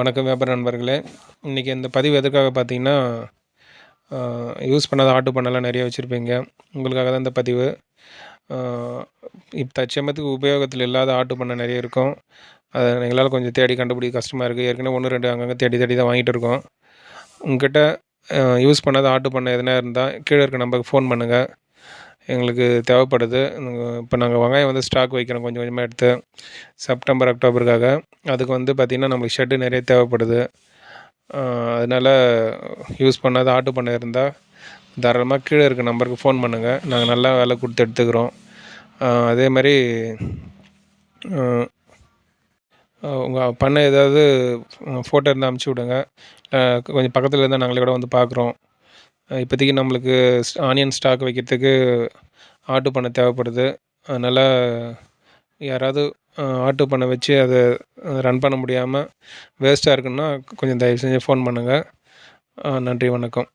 வணக்கம் வியாபார நண்பர்களே. இன்றைக்கி இந்த பதிவு எதற்காக பார்த்தீங்கன்னா யூஸ் பண்ணாத ஆர்டர் பண்ணலாம் நிறைய வச்சுருப்பீங்க. உங்களுக்காக தான் இந்த பதிவு. இப்போ தற்சமயத்துக்கு உபயோகத்தில் இல்லாத ஆர்டர் பண்ணை நிறைய இருக்கும். அதை எங்களால் கொஞ்சம் தேடி கண்டுபிடிக்க கஷ்டமாக இருக்குது ஏற்கனவே ஒன்று ரெண்டு அங்கங்கே தேடி தேடி தான் வாங்கிட்டு இருக்கோம். உங்ககிட்ட யூஸ் பண்ணாத ஆர்டர் பண்ணை எதுனா இருந்தால் கீழே இருக்க நம்பருக்கு ஃபோன் பண்ணுங்கள் எங்களுக்கு தேவைப்படுது. இப்போ நாங்கள் வெங்காயம் வந்து ஸ்டாக் வைக்கிறோம். கொஞ்சம் கொஞ்சமாக எடுத்து செப்டம்பர் அக்டோபருக்காக அதுக்கு வந்து பார்த்திங்கன்னா நம்மளுக்கு ஷெட்டு நிறைய தேவைப்படுது. அதனால் யூஸ் பண்ணாத ஆர்டர் பண்ணை இருந்தால் தாராளமாக கீழே இருக்க நம்பருக்கு ஃபோன் பண்ணுங்கள் நாங்கள் நல்லா வேலை கொடுத்து எடுத்துக்கிறோம். அதே மாதிரி உங்கள் பண்ணை ஏதாவது ஃபோட்டோ இருந்தால் அமுச்சு விடுங்க. கொஞ்சம் பக்கத்தில் இருந்தால் நாங்களே கூட வந்து பார்க்குறோம் இப்போதைக்கு நம்மளுக்கு ஆனியன் ஸ்டாக் வைக்கிறதுக்கு ஆட்டு பண்ணை தேவைப்படுது. அதனால் யாராவது ஆட்டு பண்ணை வச்சு அதை ரன் பண்ண முடியாமல் வேஸ்ட்டாக இருக்குன்னா கொஞ்சம் தயவு செஞ்சு ஃபோன் பண்ணுங்கள் நன்றி வணக்கம்.